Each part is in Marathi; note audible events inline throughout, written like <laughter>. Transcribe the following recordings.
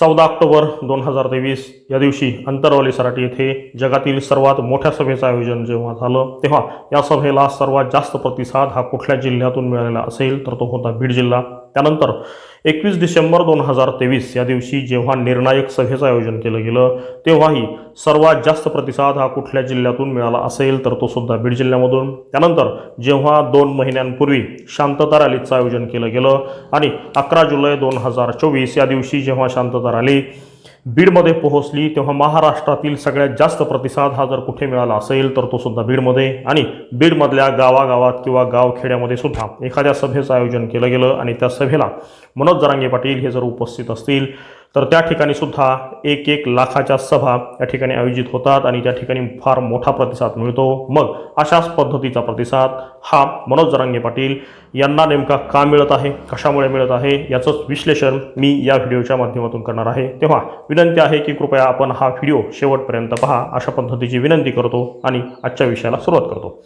चौदा ऑक्टोबर दोन हजार तेवीस या दिवशी अंतरवली सराटी येथे जगातील सर्वात मोठ्या सभेचं आयोजन जेव्हा झालं तेव्हा या सभेला सर्वात जास्त प्रतिसाद हा कुठल्या जिल्ह्यातून मिळालेला असेल तर तो होता बीड जिल्हा. त्यानंतर एकवीस डिसेंबर दोन हजार तेवीस या दिवशी जेव्हा निर्णायक सभेचं आयोजन केलं गेलं तेव्हाही सर्वात जास्त प्रतिसाद हा कुठल्या जिल्ह्यातून मिळाला असेल तर तो सुद्धा बीड जिल्ह्यामधून. त्यानंतर जेव्हा दोन महिन्यांपूर्वी शांतता रॅलीचं आयोजन केलं गेलं आणि अकरा जुलै दोन हजार चोवीस या दिवशी जेव्हा शांतता रॅली बीडमध्ये पोहोचली तेव्हा महाराष्ट्रातील सगळ्यात जास्त प्रतिसाद हा जर कुठे मिळाला असेल तर तो सुद्धा बीडमध्ये आणि बीडमधल्या गावागावात किंवा गावखेड्यामध्ये सुद्धा. एखाद्या सभेचं आयोजन केलं गेलं आणि त्या सभेला मनोज जरांगे पाटील हे जर उपस्थित असतील तर त्या ठिकाणी सुद्धा एक एक लाखाच्या सभा या ठिकाणी आयोजित होतात आणि त्या ठिकाणी फार मोठा प्रतिसाद मिळतो. मग अशाच पद्धतीचा प्रतिसाद हा मनोज जरांगे पाटील यांना नेमका का मिळत आहे? कशामुळे मिळत आहे? याचंच विश्लेषण मी या व्हिडिओच्या माध्यमातून करणार आहे. तेव्हा विनंती आहे की कृपया आपण हा व्हिडिओ शेवटपर्यंत पहा. अशा पद्धतीची विनंती करतो आणि आजच्या विषयाला सुरुवात करतो.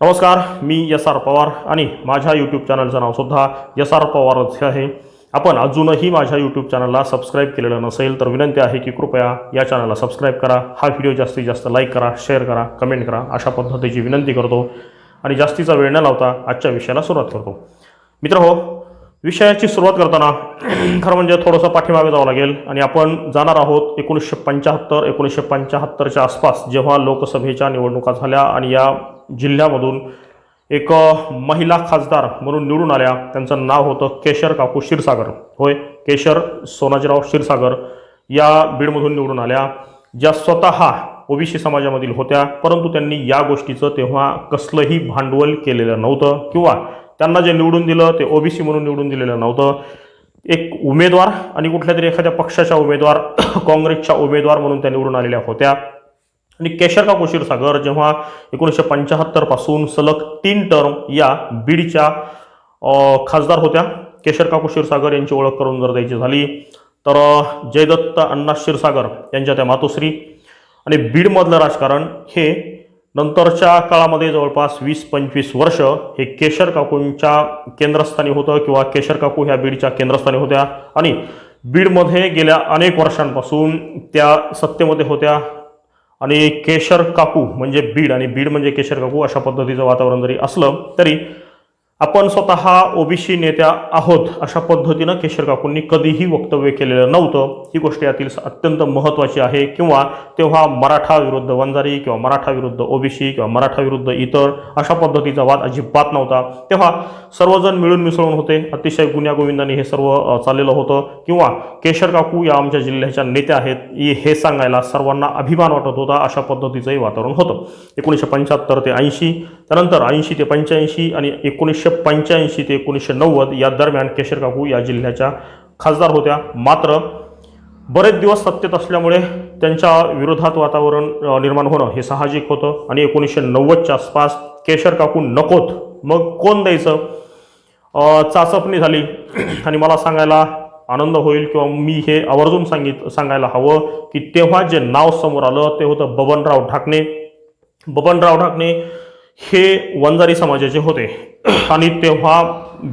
नमस्कार मी एस आर पवार आणि माझ्या यूट्यूब चॅनलचं नावसुद्धा एस आर पवारच हे आहे. आपण अजूनही माझ्या यूट्यूब चॅनलला सबस्क्राईब केलेलं नसेल तर विनंती आहे की कृपया या चॅनलला सबस्क्राईब करा. हा व्हिडिओ जास्तीत जास्त लाईक करा शेअर करा कमेंट करा. अशा पद्धतीची विनंती करतो आणि जास्तीचा वेळ न लावता आजच्या विषयाला सुरुवात करतो. मित्र हो विषयाची सुरुवात करताना <clears throat> खरं म्हणजे थोडंसं पाठीमागे जावं लागेल आणि आपण जाणार आहोत एकोणीसशे पंच्याहत्तर एकोणीसशे पंच्याहत्तरच्या आसपास जेव्हा लोकसभेच्या निवडणुका झाल्या आणि या जिल्ह्यामधून एक महिला खासदार म्हणून निवडून आल्या. त्यांचं नाव होतं केशर काकू क्षीरसागर. होय? केशर सोनाजीराव क्षीरसागर या बीडमधून निवडून आल्या. ज्या स्वतः ओबीसी समाजामधील होत्या परंतु त्यांनी या गोष्टीचं तेव्हा कसलंही भांडवल केलेलं नव्हतं. किंवा त्यांना जे निवडून दिलं ते ओबीसी म्हणून निवडून दिलेलं नव्हतं. एक उमेदवार आणि कुठल्या तरी एखाद्या पक्षाच्या उमेदवार <coughs> काँग्रेसच्या उमेदवार म्हणून त्या निवडून आलेल्या होत्या. आणि केशर काकू क्षीरसागर जेव्हा एकोणीसशे पंच्याहत्तरपासून सलग तीन टर्म या बीडच्या खासदार होत्या. केशर काकू क्षीरसागर यांची ओळख करून जर द्यायची झाली तर जयदत्त अण्णा क्षीरसागर यांच्या त्या मातोश्री आणि बीडमधलं राजकारण हे नंतरच्या काळामध्ये जवळपास वीस पंचवीस वर्ष हे केशर काकूंच्या केंद्रस्थानी होतं किंवा केशर काकू ह्या बीडच्या केंद्रस्थानी होत्या. आणि बीडमध्ये गेल्या अनेक वर्षांपासून त्या सत्तेमध्ये होत्या. आणि केशर काकू म्हणजे बीड आणि बीड म्हणजे केशर काकू अशा पद्धतीचं वातावरण जरी असलं तरी आपण स्वतः ओबीसी नेत्या आहोत अशा पद्धतीनं केशर काकूंनी कधीही वक्तव्य केलेलं नव्हतं. ही गोष्ट यातील अत्यंत महत्त्वाची आहे. किंवा तेव्हा मराठा विरुद्ध वंजारी किंवा मराठा विरुद्ध ओबीसी किंवा मराठा विरुद्ध इतर अशा पद्धतीचा वाद अजिबात नव्हता. तेव्हा सर्वजण मिळून मिसळून होते. अतिशय गुण्यागोविंदाने हे सर्व चाललेलं होतं. किंवा केशर काकू या आमच्या जिल्ह्याच्या नेत्या आहेत. हे सांगायला सर्वांना अभिमान वाटत होता. अशा पद्धतीचंही वातावरण होतं. एकोणीसशे पंच्याहत्तर ते ऐंशी त्यानंतर ऐंशी ते पंच्याऐंशी आणि एकोणीसशे पंच्याऐंशी ते एकोणीसशे नव्वद या दरम्यान केशर काकू या जिल्ह्याच्या खासदार होत्या. मात्र बरेच दिवस सत्तेत असल्यामुळे त्यांच्या विरोधात वातावरण निर्माण होणं हे साहजिक होतं आणि एकोणीसशे नव्वदच्या आसपास केशर काकू नकोत. मग कोण द्यायचं? चाचपणी झाली. <clears throat> आणि मला सांगायला आनंद होईल किंवा मी हे आवर्जून सांगित सांगायला हवं की तेव्हा जे नाव समोर आलं ते होतं बबनराव ढाकणे. बबनराव ढाकणे हे वंजारी समाजाचे होते. आणि तेव्हा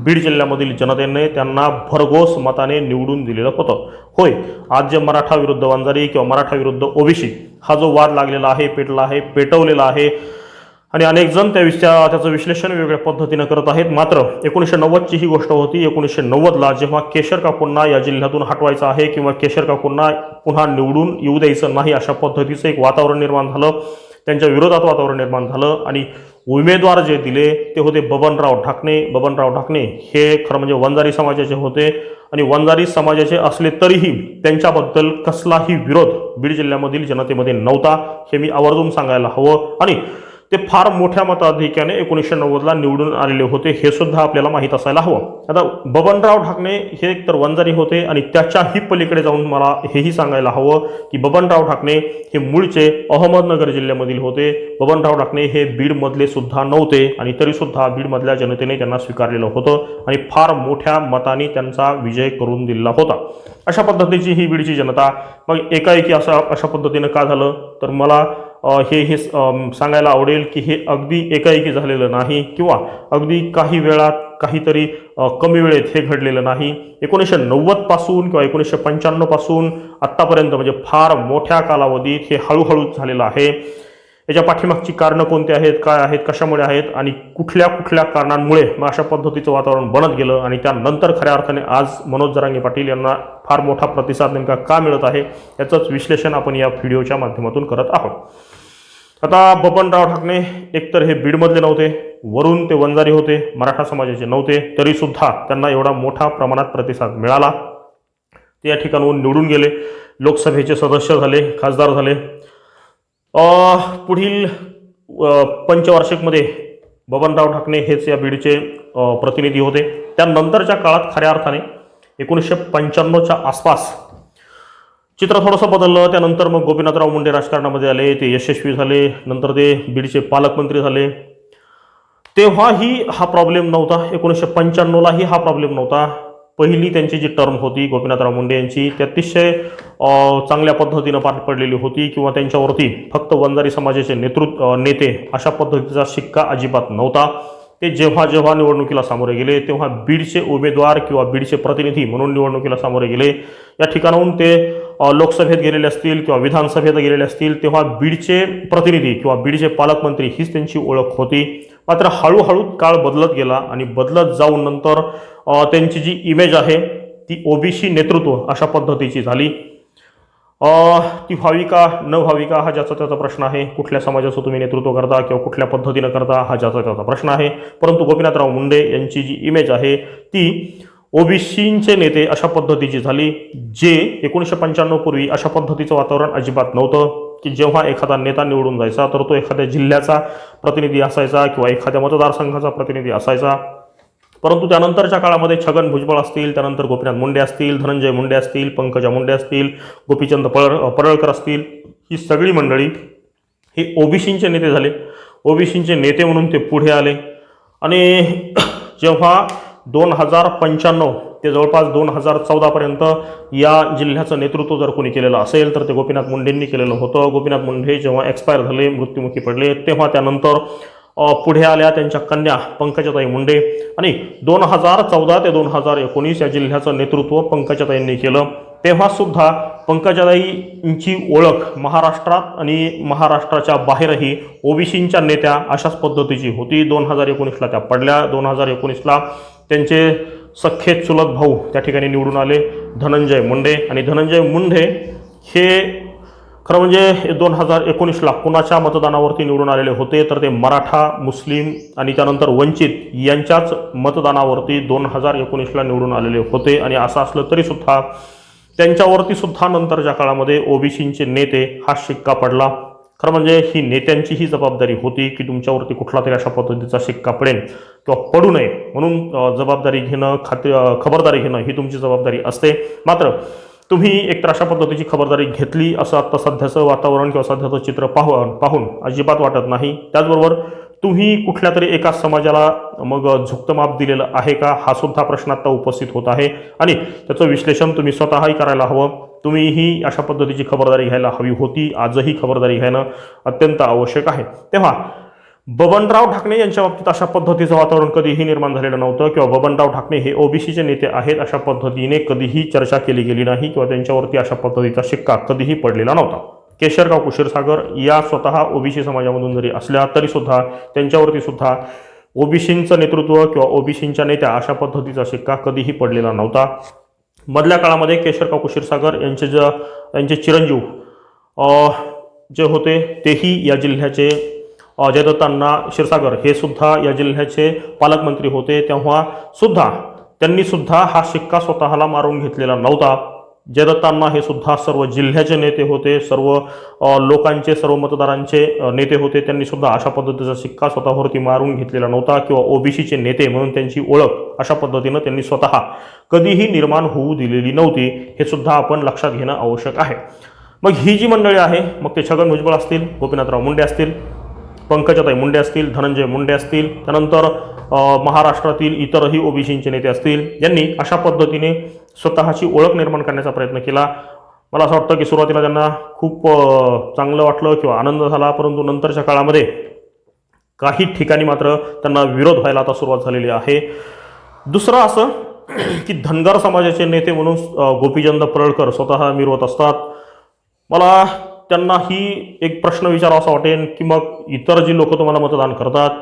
बीड जिल्ह्यामधील जनतेने त्यांना भरघोस मताने निवडून दिलेलं होतं. होय आज जे मराठा विरुद्ध वंजारी किंवा मराठा विरुद्ध ओबीसी हा जो वाद लागलेला आहे पेटला आहे पेटवलेला आहे आणि अनेक जण त्या विषया त्याचं विश्लेषण वेगवेगळ्या पद्धतीनं करत आहेत. मात्र एकोणीसशे नव्वदची ही गोष्ट होती. एकोणीसशे नव्वदला जेव्हा केशर काकूंना या जिल्ह्यातून हटवायचं आहे किंवा केशर काकूंना पुन्हा निवडून येऊ द्यायचं नाही अशा पद्धतीचं एक वातावरण निर्माण झालं. त्यांच्या विरोधात वातावरण निर्माण झालं आणि उमेदवार जे दिले ते होते बबनराव ढाकणे. बबनराव ढाकणे हे खरं म्हणजे वंजारी समाजाचे होते आणि वंजारी समाजाचे असले तरीही त्यांच्याबद्दल कसलाही विरोध बीड जिल्ह्यामधील जनतेमध्ये नव्हता हे मी आवर्जून सांगायला हवं आणि ते फार मोठ्या मताधिक्याने एकोणीसशे नव्वदला निवडून आलेले होते हे सुद्धा आपल्याला माहीत असायला हवं. आता बबनराव ढाकणे हे तर वंजारी होते आणि त्याच्याही पलीकडे जाऊन मला हेही सांगायला हवं की बबनराव ढाकणे हे मूळचे अहमदनगर जिल्ह्यामधील होते. बबनराव ढाकणे हे बीडमधले सुद्धा नव्हते आणि तरीसुद्धा बीडमधल्या जनतेने त्यांना स्वीकारलेलं होतं आणि फार मोठ्या मताने त्यांचा विजय करून दिला होता. अशा पद्धतीची ही बीडची जनता मग एकाएकी असं अशा पद्धतीनं का झालं? तर मला हे हे सांगायला आवडेल की हे अगदी एकाएकी झालेलं नाही किंवा अगदी काही वेळात काहीतरी कमी वेळेत हे घडलेलं नाही. एकोणीसशे नव्वदपासून किंवा एकोणीसशे पंच्याण्णवपासून आत्तापर्यंत म्हणजे फार मोठ्या कालावधीत हे हळूहळू झालेलं आहे. याच्या पाठीमागची कारणं कोणती आहेत काय आहेत कशामुळे आहेत आणि कुठल्या कुठल्या कारणांमुळे मग अशा पद्धतीचं वातावरण बनत गेलं आणि त्यानंतर खऱ्या अर्थाने आज मनोज जरांगे पाटील यांना फार मोठा प्रतिसाद नेमका का मिळत आहे याचंच विश्लेषण आपण या व्हिडिओच्या माध्यमातून करत आहोत. आता बबनराव ठाकरे एकतर हे बीडमधले नव्हते वरून ते वंजारी होते मराठा समाजाचे नव्हते तरीसुद्धा त्यांना एवढा मोठा प्रमाणात प्रतिसाद मिळाला. ते या ठिकाणाहून निवडून गेले लोकसभेचे सदस्य झाले खासदार झाले पुढील पंचवार्षिकमध्ये बबनराव ठाकरे हेच या बीडचे प्रतिनिधी होते. त्यानंतरच्या काळात खऱ्या अर्थाने एकोणीसशे पंच्याण्णवच्या आसपास चित्र थोडंसं बदललं. त्यानंतर मग गोपीनाथराव मुंडे राजकारणामध्ये आले. ते यशस्वी झाले. नंतर ते बीडचे पालकमंत्री झाले. तेव्हाही हा प्रॉब्लेम नव्हता. एकोणीसशे पंच्याण्णवलाही हा प्रॉब्लेम नव्हता. पहिली त्यांची जी टर्म होती गोपीनाथराव मुंडे यांची ती अतिशय चांगल्या पद्धतीनं पार पडलेली होती किंवा त्यांच्यावरती फक्त वंजारी समाजाचे नेतृत्व नेते अशा पद्धतीचा शिक्का अजिबात नव्हता. ते जेव्हा जेव्हा निवडणुकीला सामोरे गेले तेव्हा बीडचे उमेदवार किंवा बीडचे प्रतिनिधी म्हणून निवडणुकीला सामोरे गेले. या ठिकाणाहून ते लोकसभेत गेलेले असतील किंवा विधानसभेत गेलेले असतील तेव्हा बीडचे प्रतिनिधी किंवा बीडचे पालकमंत्री हीच त्यांची ओळख होती. मात्र हळूहळू काळ बदलत गेला आणि बदलत जाऊन नंतर त्यांची जी इमेज आहे ती ओबीसी नेतृत्व अशा पद्धतीची झाली. ती व्हावी का न व्हावी का हा ज्याचा त्याचा प्रश्न आहे. कुठल्या समाजाचं तुम्ही नेतृत्व करता किंवा कुठल्या पद्धतीनं करता हा ज्याचा त्याचा प्रश्न आहे. परंतु गोपीनाथराव मुंडे यांची जी इमेज आहे ती ओबीसींचे नेते अशा पद्धतीची झाली जे एकोणीसशे पंच्याण्णव पूर्वी अशा पद्धतीचं वातावरण अजिबात नव्हतं की जेव्हा एखादा नेता निवडून जायचा तर तो एखाद्या जिल्ह्याचा प्रतिनिधी असायचा किंवा एखाद्या मतदारसंघाचा प्रतिनिधी असायचा. परंतु त्यानंतरच्या काळामध्ये छगन भुजबळ असतील त्यानंतर गोपीनाथ मुंडे असतील धनंजय मुंडे असतील पंकजा मुंडे असतील गोपीचंद पळ परळकर असतील ही सगळी मंडळी हे ओबीसींचे नेते झाले. ओबीसींचे नेते म्हणून ते पुढे आले. आणि <clears throat> जेव्हा दोन हजार पंच्याण्णव ते जवळपास दोन हजार चौदापर्यंत या जिल्ह्याचं नेतृत्व जर कोणी केलेलं असेल तर ते गोपीनाथ मुंडेंनी केलेलं होतं. गोपीनाथ मुंडे जेव्हा एक्सपायर झाले मृत्युमुखी पडले तेव्हा त्यानंतर पुढे आल्या त्यांच्या कन्या पंकजाताई मुंडे. आणि दोन हजार चौदा ते दोन हजार एकोणीस या जिल्ह्याचं नेतृत्व पंकजाताईंनी केलं. तेव्हासुद्धा पंकजाताईंची ओळख महाराष्ट्रात आणि महाराष्ट्राच्या बाहेरही ओबीसींच्या नेत्या अशाच पद्धतीची होती. दोन हजार एकोणीसला त्या पडल्या. दोन हजार एकोणीसला त्यांचे सख्खे चुलत भाऊ त्या ठिकाणी निवडून आले. धनंजय मुंडे. आणि धनंजय मुंडे हे खरं म्हणजे दोन हजार एकोणीसला कुणाच्या मतदानावरती निवडून आलेले होते तर ते मराठा मुस्लिम आणि त्यानंतर वंचित यांच्याच मतदानावरती दोन हजार एकोणीसला निवडून आलेले होते. आणि असं असलं तरीसुद्धा त्यांच्यावरती सुद्धा नंतरच्या काळामध्ये ओबीसींचे नेते हा शिक्का पडला. खरं म्हणजे ही नेत्यांची ही जबाबदारी होती की तुमच्यावरती कुठला तरी अशा पद्धतीचा शिक्का पडेल किंवा पडू नये. म्हणून जबाबदारी घेणं खाते खबरदारी घेणं ही तुमची जबाबदारी असते. मात्र तुम्ही एकतर अशा पद्धतीची खबरदारी घेतली असं आत्ता सध्याचं वातावरण किंवा सध्याचं चित्र पाहून पाहून अजिबात वाटत नाही. त्याचबरोबर तुम्ही कुठल्या तरी एका समाजाला मग झुकतं माप दिलेलं आहे का? हा सुद्धा प्रश्न आता उपस्थित होत आहे. आणि त्याचं विश्लेषण तुम्ही स्वतःही करायला हवं. तुम्हीही अशा पद्धतीची खबरदारी घ्यायला हवी होती. आजही खबरदारी घेणं अत्यंत आवश्यक आहे. तेव्हा बबनराव ठाकणे यांच्या बाबतीत अशा पद्धतीचं वातावरण कधीही निर्माण झालेलं नव्हतं किंवा बबनराव ठाकणे हे ओबीसीचे नेते आहेत अशा पद्धतीने कधीही चर्चा केली गेली नाही किंवा त्यांच्यावरती अशा पद्धतीचा शिक्का कधीही पडलेला नव्हता. केशरगाव कुशीरसागर या स्वतः ओबीसी समाजामधून जरी असल्या तरी सुद्धा त्यांच्यावरती सुद्धा ओबीसींचं नेतृत्व किंवा ओबीसींच्या नेत्या अशा पद्धतीचा शिक्का कधीही पडलेला नव्हता. मधल्या काळामध्ये केशरगाव कुशीरसागर यांचे ज यांचे चिरंजीव जे होते तेही या जिल्ह्याचे जयदत्तांना क्षीरसागर हे सुद्धा या जिल्ह्याचे पालकमंत्री होते. तेव्हा सुद्धा त्यांनी सुद्धा हा शिक्का स्वतःला मारून घेतलेला नव्हता. जयदत्तांना हे सुद्धा सर्व जिल्ह्याचे नेते होते सर्व लोकांचे सर्व मतदारांचे नेते होते. त्यांनी सुद्धा अशा पद्धतीचा शिक्का स्वतःवरती मारून घेतलेला नव्हता किंवा ओबीसीचे नेते म्हणून त्यांची ओळख अशा पद्धतीनं त्यांनी स्वतः कधीही निर्माण होऊ दिलेली नव्हती हे सुद्धा आपण लक्षात घेणं आवश्यक आहे. मग ही जी मंडळी आहे मग ते छगन भुजबळ असतील गोपीनाथराव मुंडे असतील पंकजाताई मुंडे असतील धनंजय मुंडे असतील त्यानंतर महाराष्ट्रातील इतरही ओबीसींचे नेते असतील यांनी अशा पद्धतीने स्वतःची ओळख निर्माण करण्याचा प्रयत्न केला. मला असं वाटतं की सुरुवातीला त्यांना खूप चांगलं वाटलं किंवा आनंद झाला परंतु नंतरच्या काळामध्ये काही ठिकाणी मात्र त्यांना विरोध व्हायला आता सुरुवात झालेली आहे. दुसरं असं की धनगर समाजाचे नेते म्हणून गोपीचंद परळकर स्वतः मिरवत असतात. मला त्यांना ही एक प्रश्न विचारावासा वाटेल की मग इतर जी लोक तुम्हाला मतदान करतात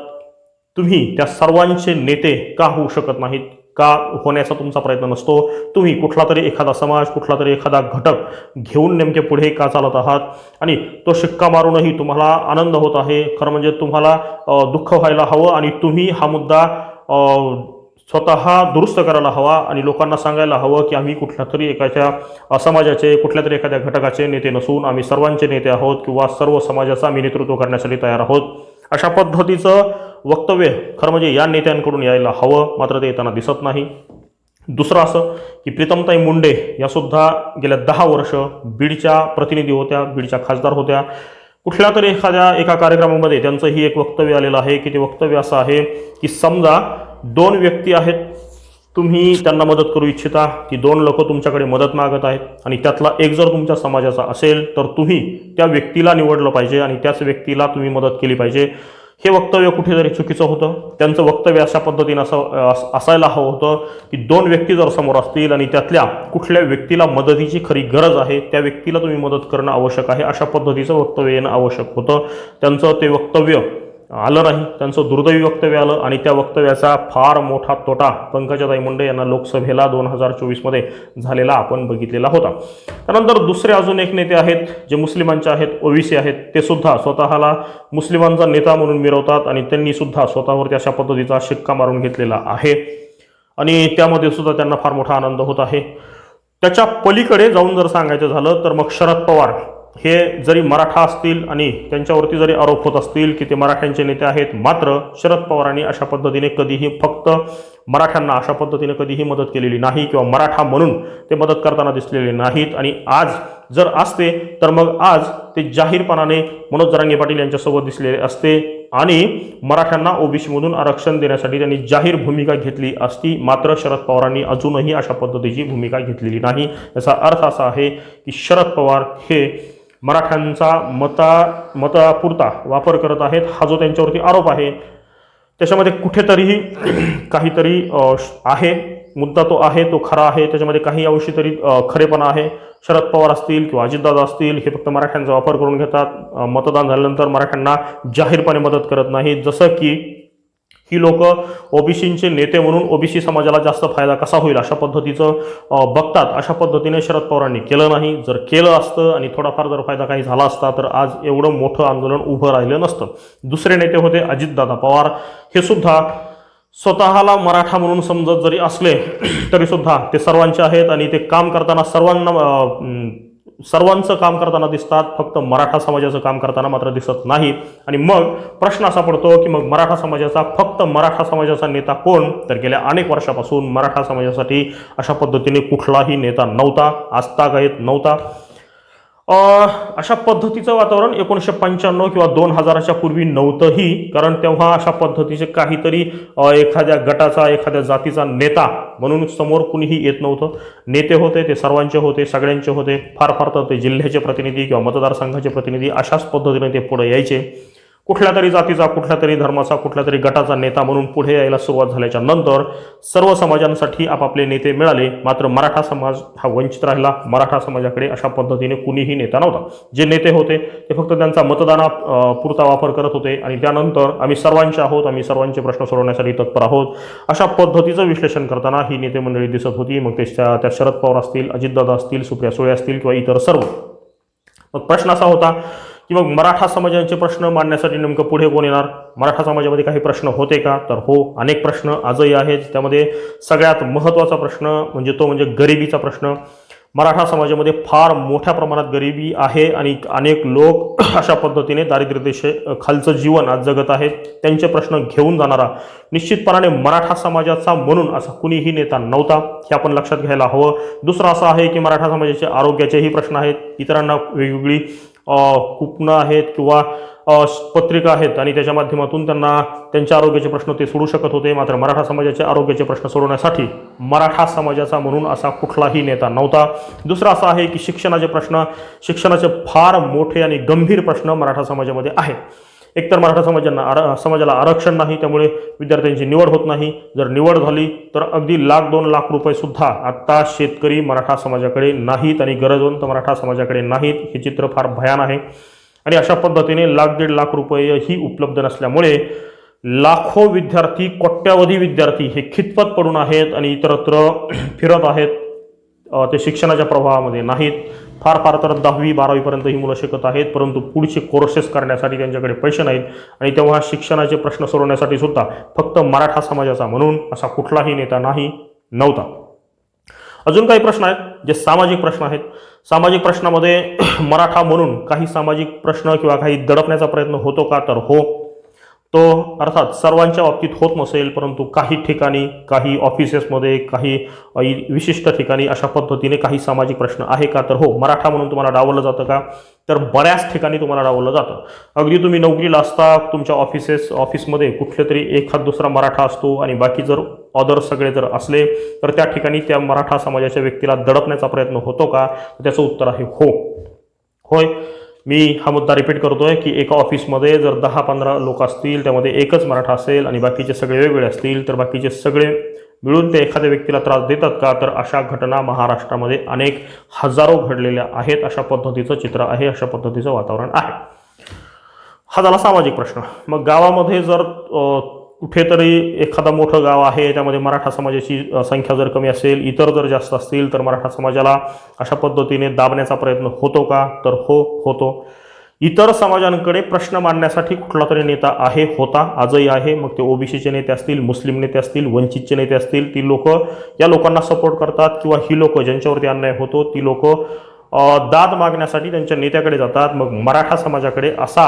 तुम्ही त्या सर्वांचे नेते का होऊ शकत नाहीत? का होण्याचा तुमचा प्रयत्न नसतो? तुम्ही कुठला तरी एखादा समाज कुठला तरी एखादा घटक घेऊन नेमके पुढे का चालत आहात? आणि तो शिक्का मारूनही तुम्हाला आनंद होत आहे. खरं म्हणजे तुम्हाला दुःख व्हायला हवं आणि तुम्ही हा मुद्दा स्वतः दुरुस्त करायला हवा आणि लोकांना सांगायला हवं की आम्ही कुठल्या तरी एखाद्या समाजाचे कुठल्या तरी एखाद्या घटकाचे नेते नसून आम्ही सर्वांचे नेते आहोत किंवा सर्व समाजाचा आम्ही नेतृत्व करण्यासाठी तयार आहोत. अशा पद्धतीचं वक्तव्य खरं म्हणजे या नेत्यांकडून यायला हवं मात्र ते येताना दिसत नाही. दुसरं असं की प्रीतमताई मुंडे यासुद्धा गेल्या दहा वर्ष बीडच्या प्रतिनिधी होत्या बीडच्या खासदार होत्या. कुठल्या तरी एखाद्या एका कार्यक्रमामध्ये त्यांचंही एक वक्तव्य आलेलं आहे की ते वक्तव्य असं आहे की समजा दोन व्यक्ती आहेत. तुम्ही त्यांना मदत करू इच्छिता की दोन लोक तुमच्याकडे मदत मागत आहेत आणि त्यातला एक जर तुमच्या समाजाचा असेल तर तुम्ही त्या व्यक्तीला निवडलं पाहिजे आणि त्याच व्यक्तीला तुम्ही मदत केली पाहिजे. हे वक्तव्य कुठेतरी चुकीचं होतं. त्यांचं वक्तव्य अशा पद्धतीनं असं अस- असायला हवं होतं की दोन व्यक्ती जर समोर असतील आणि त्यातल्या कुठल्या व्यक्तीला मदतीची खरी गरज आहे त्या व्यक्तीला तुम्ही मदत करणं आवश्यक आहे अशा पद्धतीचं वक्तव्य येणं आवश्यक होतं. त्यांचं ते वक्तव्य आलं नाही. त्यांचं दुर्दैवी वक्तव्य आलं आणि त्या वक्तव्याचा फार मोठा तोटा पंकजाताई मुंडे यांना लोकसभेला दोन हजार चोवीसमध्ये झालेला आपण बघितलेला होता. त्यानंतर दुसरे अजून एक नेते आहेत जे मुस्लिमांचे आहेत ओबीसी आहेत ते सुद्धा स्वतःला मुस्लिमांचा नेता म्हणून मिरवतात आणि त्यांनी सुद्धा स्वतःवरती अशा पद्धतीचा शिक्का मारून घेतलेला आहे. आणि त्यामध्ये सुद्धा त्यांना फार मोठा आनंद होत आहे. त्याच्या पलीकडे जाऊन जर सांगायचं झालं तर मग शरद पवार हे जरी मराठा असतील आणि त्यांच्यावरती जरी आरोप होत असतील की ते मराठ्यांचे नेते आहेत मात्र शरद पवारांनी अशा पद्धतीने कधीही फक्त मराठ्यांना अशा पद्धतीने कधीही मदत केलेली नाही किंवा मराठा म्हणून ते मदत करताना दिसलेले नाहीत. आणि आज जर असते तर मग आज ते जाहीरपणाने मनोज जरांगे पाटील यांच्यासोबत दिसलेले असते आणि मराठ्यांना ओबीसीमधून आरक्षण देण्यासाठी त्यांनी जाहीर भूमिका घेतली असती मात्र शरद पवारांनी अजूनही अशा पद्धतीची भूमिका घेतलेली नाही. याचा अर्थ असा आहे की शरद पवार हे मराठ्यांचा मता मतापुरता वापर करत आहेत. हा जो त्यांच्यावरती आरोप आहे त्याच्यामध्ये कुठेतरीही <clears throat> काहीतरी श- आहे. मुद्दा तो आहे तो खरा आहे. त्याच्यामध्ये काही अंशी तरी खरेपणा आहे. शरद पवार असतील किंवा अजितदादा असतील हे फक्त मराठ्यांचा वापर करून घेतात. मतदान झाल्यानंतर मराठ्यांना जाहीरपणे मदत करत नाही जसं की ही लोक ओबीसींचे नेते म्हणून ओबीसी समाजाला जास्त फायदा कसा होईल अशा पद्धतीचं बघतात. अशा पद्धतीने शरद पवारांनी केलं नाही. जर केलं असतं आणि थोडाफार जर फायदा काही झाला असता तर आज एवढं मोठं आंदोलन उभं राहिलं नसतं. दुसरे नेते होते अजितदादा पवार. हे सुद्धा स्वतःला मराठा म्हणून समजत जरी असले <clears throat> तरीसुद्धा ते सर्वांचे आहेत आणि ते काम करताना सर्वांना सर्वांचं काम करताना दिसतात फक्त मराठा समाजाचं काम करताना मात्र दिसत नाही. आणि मग प्रश्न असा पडतो की मग मराठा समाजाचा फक्त मराठा समाजाचा नेता कोण? तर गेल्या अनेक वर्षापासून मराठा समाजासाठी अशा पद्धतीने कुठलाही नेता नव्हता आजतागायत नव्हता. अशा पद्धतीचं वातावरण एकोणीसशे पंच्याण्णव किंवा दोन हजाराच्या पूर्वी नव्हतंही कारण तेव्हा अशा पद्धतीचे काहीतरी एखाद्या गटाचा एखाद्या जातीचा नेता म्हणून समोर कुणीही येत नव्हतं. नेते होते ते सर्वांचे होते सगळ्यांचे होते. फार फार तर ते जिल्ह्याचे प्रतिनिधी किंवा मतदारसंघाचे प्रतिनिधी अशाच पद्धतीने ते पुढे यायचे. कुठल्या तरी जातीचा कुठल्या तरी धर्माचा कुठल्या तरी गटाचा नेता म्हणून पुढे यायला सुरुवात झाल्याच्यानंतर सर्व समाजांसाठी आपापले नेते मिळाले. मात्र मराठा समाज हा वंचित राहिला. मराठा समाजाकडे अशा पद्धतीने कुणीही नेता नव्हता. जे नेते होते ते फक्त त्यांचा मतदाना पुरता वापर करत होते. आणि त्यानंतर आम्ही सर्वांचे आहोत. आम्ही सर्वांचे प्रश्न सोडवण्यासाठी तत्पर आहोत. अशा पद्धतीचं विश्लेषण करताना ही नेते मंडळी दिसत होती. मग ते त्या त्या शरद पवार असतील अजितदादा असतील सुप्रिया सुळे असतील किंवा इतर सर्व. मग प्रश्न असा होता की मग मराठा समाजाचे प्रश्न मांडण्यासाठी नेमकं पुढे कोण येणार? मराठा समाजामध्ये काही प्रश्न होते का? तर हो अनेक प्रश्न आजही आहेत. त्यामध्ये सगळ्यात महत्त्वाचा प्रश्न म्हणजे तो म्हणजे गरिबीचा प्रश्न. मराठा समाजामध्ये फार मोठ्या प्रमाणात गरिबी आहे आणि अनेक लोक <clears throat> अशा पद्धतीने दारिद्र्यदेशे खालचं जीवन आज जगत आहेत. त्यांचे प्रश्न घेऊन जाणारा निश्चितपणाने मराठा समाजाचा म्हणून असा कुणीही नेता नव्हता. हे आपण लक्षात घ्यायला हवं. दुसरं असं आहे की मराठा समाजाचे आरोग्याचेही प्रश्न आहेत. इतरांना वेगवेगळी कुपनं आहेत किंवा पत्रिका आहेत आणि त्याच्या माध्यमातून त्यांना त्यांच्या आरोग्याचे प्रश्न ते सोडू शकत होते. मात्र मराठा समाजाचे आरोग्याचे प्रश्न सोडवण्यासाठी मराठा समाजाचा म्हणून असा कुठलाही नेता नव्हता. दुसरा असा आहे की शिक्षणाचे प्रश्न शिक्षणाचे फार मोठे आणि गंभीर प्रश्न मराठा समाजामध्ये आहेत. एकतर मराठा समाजांना आर समाजाला आरक्षण नाही त्यामुळे विद्यार्थ्यांची निवड होत नाही. जर निवड झाली तर अगदी लाख दोन लाख रुपयेसुद्धा आत्ता शेतकरी मराठा समाजाकडे नाहीत आणि गरजवंत मराठा समाजाकडे नाहीत हे चित्र फार भयान आहे. आणि अशा पद्धतीने लाख दीड लाख रुपयेही उपलब्ध नसल्यामुळे लाखो विद्यार्थी कोट्यावधी विद्यार्थी हे खितपत पडून आहेत आणि इतरत्र <clears throat> फिरत आहेत. ते शिक्षणाच्या प्रवाहामध्ये नाहीत. फार फार तर दहावी बारावीपर्यंत ही मुलं शिकत आहेत परंतु पुढचे कोर्सेस करण्यासाठी त्यांच्याकडे पैसे नाहीत. आणि तेव्हा शिक्षणाचे प्रश्न सोडवण्यासाठी सुद्धा फक्त मराठा समाजाचा म्हणून असा कुठलाही नेता नाही नव्हता. अजून काही प्रश्न आहेत जे सामाजिक प्रश्न आहेत. सामाजिक प्रश्नामध्ये <clears throat> मराठा म्हणून काही सामाजिक प्रश्न किंवा काही दडपण्याचा प्रयत्न होतो का? तर हो तो अर्थात सर्वांच्या बाबतीत होत नसेल परंतु काही ठिकाणी काही ऑफिसेसमध्ये काही विशिष्ट ठिकाणी अशा पद्धतीने काही सामाजिक प्रश्न आहे का? तर हो मराठा म्हणून तुम्हाला डावलं जातं का? तर बऱ्याच ठिकाणी तुम्हाला डावलं जातं. अगदी तुम्ही नोकरीला असता तुमच्या ऑफिसेस ऑफिसमध्ये कुठले तरी एखाद दुसरा मराठा असतो आणि बाकी जर ऑदर सगळे जर असले तर त्या ठिकाणी त्या मराठा समाजाच्या व्यक्तीला दडपण्याचा प्रयत्न होतो का? त्याचं उत्तर आहे हो. होय. मी हा मुद्दा रिपीट करतो आहे की एका ऑफिसमध्ये जर दहा पंधरा लोक असतील त्यामध्ये एकच मराठा असेल आणि बाकीचे सगळे वेगवेगळे असतील तर बाकीचे सगळे मिळून ते एखाद्या व्यक्तीला त्रास देतात का? तर अशा घटना महाराष्ट्रामध्ये अनेक हजारो घडलेल्या आहेत अशा पद्धतीचं चित्र आहे अशा पद्धतीचं वातावरण आहे. हा झाला सामाजिक प्रश्न. मग गावामध्ये जर कुठेतरी एखादा मोठं गाव आहे त्यामध्ये मराठा समाजाची संख्या जर कमी असेल इतर जर जास्त असतील तर मराठा समाजाला अशा पद्धतीने दाबण्याचा प्रयत्न होतो का? तर हो होतो. इतर समाजांकडे प्रश्न मांडण्यासाठी कुठला तरी नेता आहे होता आजही आहे. मग ते ओबीसीचे नेते असतील मुस्लिम नेते असतील वंचितचे नेते असतील ती लोक या लोकांना सपोर्ट करतात किंवा ही लोक ज्यांच्यावरती अन्याय होतो ती लोक दाद मागण्यासाठी त्यांच्या नेत्याकडे जातात. मग मराठा समाजाकडे असा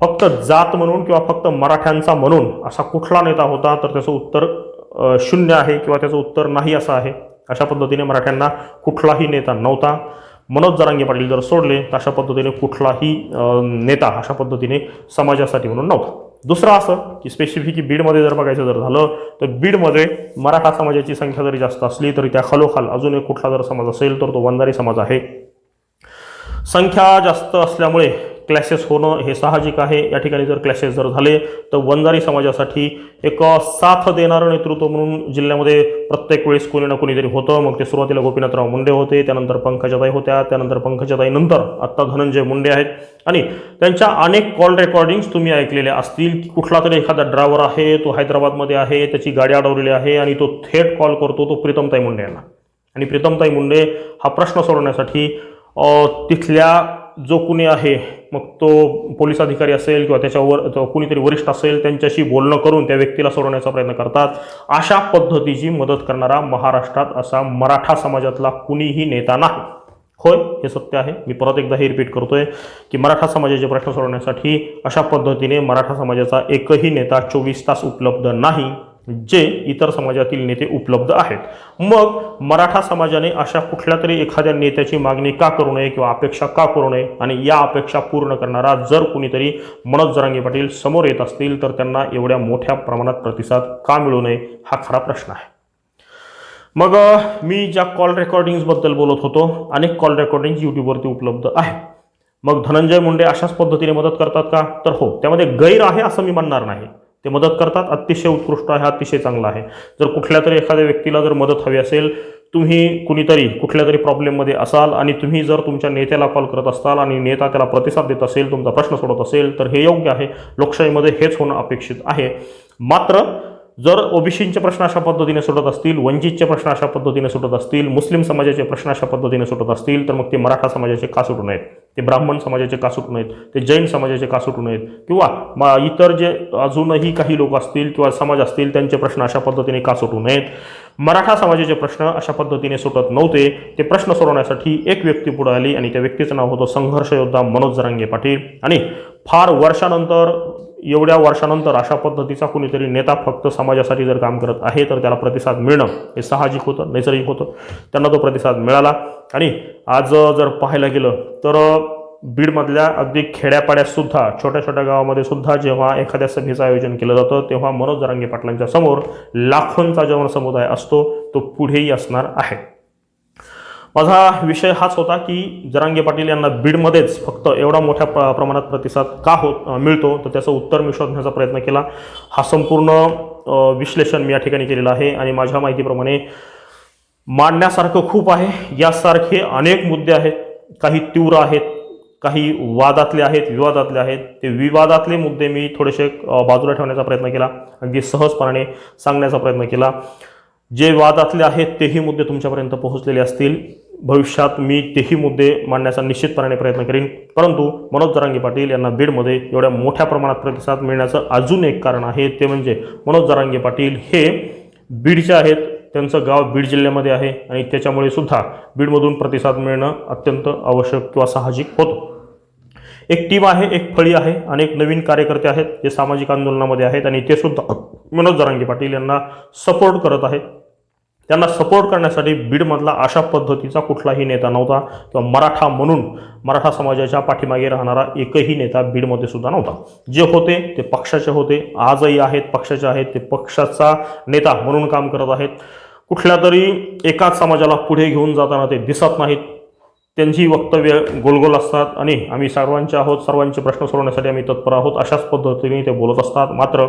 फक्त जात म्हणून किंवा फक्त मराठ्यांचा म्हणून असा कुठला नेता होता तर त्याचं उत्तर शून्य आहे किंवा त्याचं उत्तर नाही असं आहे. अशा पद्धतीने मराठ्यांना कुठलाही नेता नव्हता. मनोज जरांगे पाटील जर सोडले तर अशा पद्धतीने कुठलाही नेता अशा पद्धतीने समाजासाठी म्हणून नव्हता. दुसरं असं की स्पेसिफिक बीडमध्ये जर बघायचं जर झालं तर बीडमध्ये मराठा समाजाची संख्या जरी जास्त असली तरी त्या खालोखाल अजून एक कुठला जर समाज असेल तर तो वंजारी समाज आहे. संख्या जास्त असल्यामुळे क्लॅशेस होणं हे साहजिक आहे. या ठिकाणी जर क्लॅशेस जर झाले तर वंजारी समाजासाठी एक साथ देणारं नेतृत्व म्हणून जिल्ह्यामध्ये प्रत्येक वेळेस कोणी ना कोणीतरी होतं. मग ते सुरुवातीला गोपीनाथराव मुंडे होते त्यानंतर पंकजाताई होत्या त्यानंतर पंकजाताई नंतर आत्ता धनंजय मुंडे आहेत. आणि त्यांच्या अनेक कॉल रेकॉर्डिंग्स तुम्ही ऐकलेल्या असतील. की कुठला तरी एखादा ड्रायव्हर आहे तो हैदराबादमध्ये आहे त्याची गाडी अडवलेली आहे आणि तो थेट कॉल करतो तो प्रीतमताई मुंडे यांना. आणि प्रीतमताई मुंडे हा प्रश्न सोडवण्यासाठी तिथल्या जो कुणी आहे मग तो पोलीस अधिकारी असेल किंवा त्याच्यावर कुणीतरी वरिष्ठ असेल त्यांच्याशी बोलणं करून त्या व्यक्तीला सोडवण्याचा प्रयत्न करतात. अशा पद्धतीची मदत करणारा महाराष्ट्रात असा मराठा समाजातला कुणीही नेता नाही. होय हे सत्य आहे. मी परत एकदा हे रिपीट करतोय की मराठा समाजाचे प्रश्न सोडवण्यासाठी अशा पद्धतीने मराठा समाजाचा एकही नेता चोवीस तास उपलब्ध नाही. जे इतर समाजातील नेते उपलब्ध आहेत. मग मराठा समाजाने अशा कुठल्या तरी एखाद्या नेत्याची मागणी का करू नये किंवा अपेक्षा का करू नये? आणि या अपेक्षा पूर्ण करणारा जर कुणीतरी मनोज जरांगे पाटील समोर येत असतील तर त्यांना एवढ्या मोठ्या प्रमाणात प्रतिसाद का मिळू नये हा खरा प्रश्न आहे. मग मी ज्या कॉल रेकॉर्डिंग्सबद्दल बोलत होतो अनेक कॉल रेकॉर्डिंग्स यूट्यूबवरती उपलब्ध आहे मग धनंजय मुंडे अशाच पद्धतीने मदत करतात का? तर हो त्यामध्ये गैर आहे असं मी म्हणणार नाही. ते मदत करतात. अतिशय उत्कृष्ट आहे अतिशय चांगलं आहे. जर कुठल्या तरी एखाद्या व्यक्तीला जर मदत हवी असेल तुम्ही कुणीतरी कुठल्या तरी प्रॉब्लेममध्ये असाल आणि तुम्ही जर तुमच्या नेत्याला कॉल करत असाल आणि नेता त्याला प्रतिसाद देत असेल तुमचा प्रश्न सोडत असेल तर हे योग्य आहे. लोकशाहीमध्ये हेच होणं अपेक्षित आहे. मात्र जर ओबीसींचे प्रश्न अशा पद्धतीने सुटत असतील वंचितचे प्रश्न अशा पद्धतीने सुटत असतील मुस्लिम समाजाचे प्रश्न अशा पद्धतीने सुटत असतील तर मग ते मराठा समाजाचे का सुटू नयेत? ते ब्राह्मण समाजाचे का सुटू नयेत? ते जैन समाजाचे का सुटू नयेत? किंवा म- इतर जे अजूनही काही लोक असतील किंवा समाज असतील त्यांचे प्रश्न अशा पद्धतीने का सुटू नयेत? मराठा समाजाचे प्रश्न अशा पद्धतीने सुटत नव्हते. ते प्रश्न सोडवण्यासाठी एक व्यक्ती पुढे आली आणि त्या व्यक्तीचं नाव होतं संघर्ष योद्धा मनोज जरांगे पाटील. आणि फार वर्षानंतर एवढ्या वर्षानंतर अशा पद्धतीचा कुणीतरी नेता फक्त समाजासाठी जर काम करत आहे तर त्याला प्रतिसाद मिळणं हे साहजिक होतं नैसर्गिक होतं. त्यांना तो प्रतिसाद मिळाला. आणि आज जर पाहायला गेलं तर बीडमधल्या अगदी खेड्यापाड्यातसुद्धा छोट्या छोट्या गावामध्ये सुद्धा जेव्हा एखाद्या सभेचं आयोजन केलं जातं तेव्हा मनोज जरांगे पाटलांच्या समोर लाखोंचा जेव्हा समुदाय असतो तो पुढेही असणार आहे. माझा विषय हाच होता की जरांगे पाटील यांना बीडमध्येच फक्त एवढा मोठ्या प्र प्रमाणात प्रतिसाद का होत मिळतो? तर त्याचं उत्तर मी शोधण्याचा प्रयत्न केला. हा संपूर्ण विश्लेषण मी या ठिकाणी केलेलं आहे आणि माझ्या माहितीप्रमाणे मांडण्यासारखं खूप आहे. यासारखे अनेक मुद्दे आहेत. काही तीव्र आहेत काही वादातले आहेत विवादातले आहेत. ते विवादातले मुद्दे मी थोडेसे बाजूला ठेवण्याचा प्रयत्न केला. अगदी सहजपणाने सांगण्याचा प्रयत्न केला. जे वादातले आहेत तेही मुद्दे तुमच्यापर्यंत पोहोचलेले असतील. भविष्यात मी तेही मुद्दे मांडण्याचा निश्चितपणाने प्रयत्न करीन. परंतु मनोज जरांगे पाटील यांना बीडमध्ये एवढ्या मोठ्या प्रमाणात प्रतिसाद मिळण्याचं अजून एक कारण आहे. ते म्हणजे मनोज जरांगे पाटील हे बीडचे आहेत. त्यांचं गाव बीड जिल्ह्यामध्ये आहे आणि त्याच्यामुळे सुद्धा बीडमधून प्रतिसाद मिळणं अत्यंत आवश्यक किंवा साहजिक होतं. एक टीम आहे एक फळी आहे अनेक नवीन कार्यकर्ते आहेत जे सामाजिक आंदोलनामध्ये आहेत आणि ते सुद्धा मनोज जरांगे पाटील यांना सपोर्ट करत आहेत. त्यांना सपोर्ट करण्यासाठी बीडमधला अशा पद्धतीचा कुठलाही नेता नव्हता. किंवा मराठा म्हणून मराठा समाजाच्या पाठीमागे राहणारा एकही नेता बीडमध्ये सुद्धा नव्हता. जे होते ते पक्षाचे होते. आजही आहेत पक्षाचे आहेत. ते पक्षाचा नेता म्हणून काम करत आहेत. कुठल्या तरी एकाच समाजाला पुढे घेऊन जाताना ते दिसत नाहीत. त्यांची वक्तव्य गोलगोल असतात आणि आम्ही सर्वांचे आहोत सर्वांचे प्रश्न सोडवण्यासाठी आम्ही तत्पर आहोत. अशाच पद्धतीने ते बोलत असतात. मात्र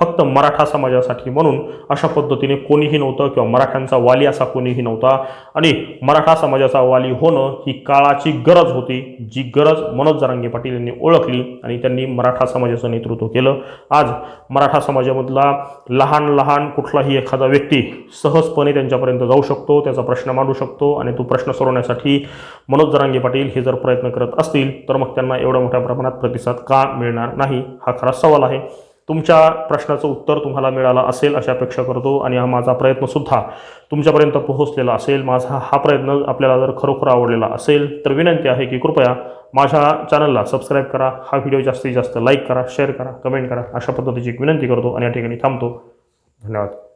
फक्त मराठा समाजासाठी म्हणून अशा पद्धतीने कोणीही नव्हतं किंवा मराठ्यांचा वाली असा कोणीही नव्हता. आणि मराठा समाजाचा वाली होणं ही काळाची गरज होती जी गरज मनोज जरांगे पाटील यांनी ओळखली आणि त्यांनी मराठा समाजाचं नेतृत्व केलं. आज मराठा समाजामधला लहान लहान कुठलाही एखादा व्यक्ती सहजपणे त्यांच्यापर्यंत जाऊ शकतो त्याचा प्रश्न मांडू शकतो आणि तो प्रश्न सोडवण्यासाठी मनोज जरांगे पाटील हे जर प्रयत्न करत असतील तर मग त्यांना एवढ्या मोठ्या प्रमाणात प्रतिसाद का मिळणार नाही? हा खरा सवाल आहे. तुमच्या प्रश्नाचं उत्तर तुम्हाला मिळालं असेल अशी अपेक्षा करतो आणि हा माझा प्रयत्नसुद्धा तुमच्यापर्यंत पोहोचलेला असेल. माझा हा प्रयत्न आपल्याला जर खरोखर आवडलेला असेल तर विनंती आहे की कृपया माझ्या चॅनलला सबस्क्राईब करा हा व्हिडिओ जास्तीत जास्त लाईक करा शेअर करा कमेंट करा. अशा पद्धतीची एक विनंती करतो आणि या ठिकाणी थांबतो. धन्यवाद.